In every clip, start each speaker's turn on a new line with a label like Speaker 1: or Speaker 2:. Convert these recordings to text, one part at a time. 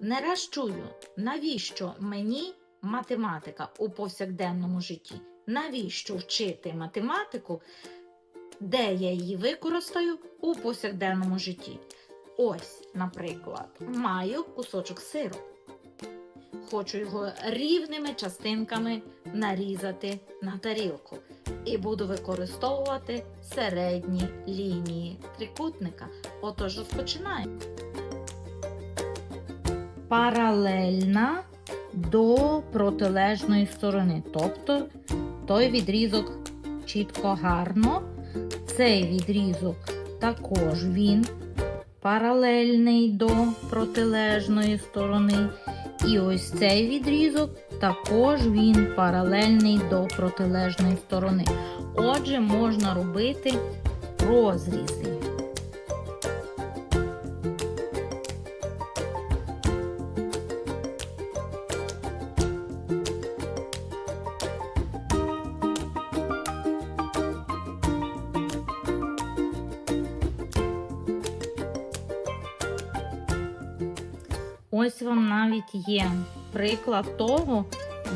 Speaker 1: Не раз чую, навіщо мені математика у повсякденному житті? Навіщо вчити математику, де я її використаю у повсякденному житті? Ось, наприклад, маю кусочок сиру. Хочу його рівними частинками нарізати на тарілку і буду використовувати середні лінії трикутника. Отож, розпочинаємо. Паралельна до протилежної сторони. Тобто той відрізок чітко гарно. Цей відрізок також він паралельний до протилежної сторони. І ось цей відрізок також він паралельний до протилежної сторони. Отже, можна робити розрізи. Ось вам навіть є приклад того,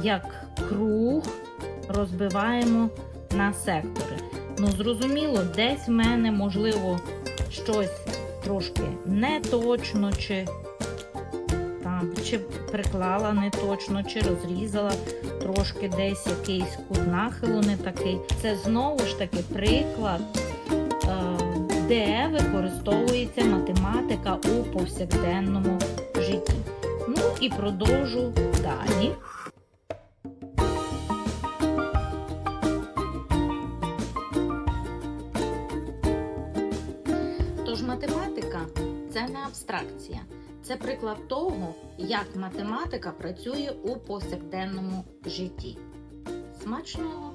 Speaker 1: як круг розбиваємо на сектори. Ну, зрозуміло, десь в мене, можливо, щось трошки не точно, чи там, чи приклала не точно, чи розрізала трошки десь якийсь кут нахилу не такий. Це знову ж таки приклад, е, де використовується математика у повсякденному житті. Ну і продовжу далі. Тож математика це не абстракція. Це приклад того, як математика працює у повсякденному житті. Смачного!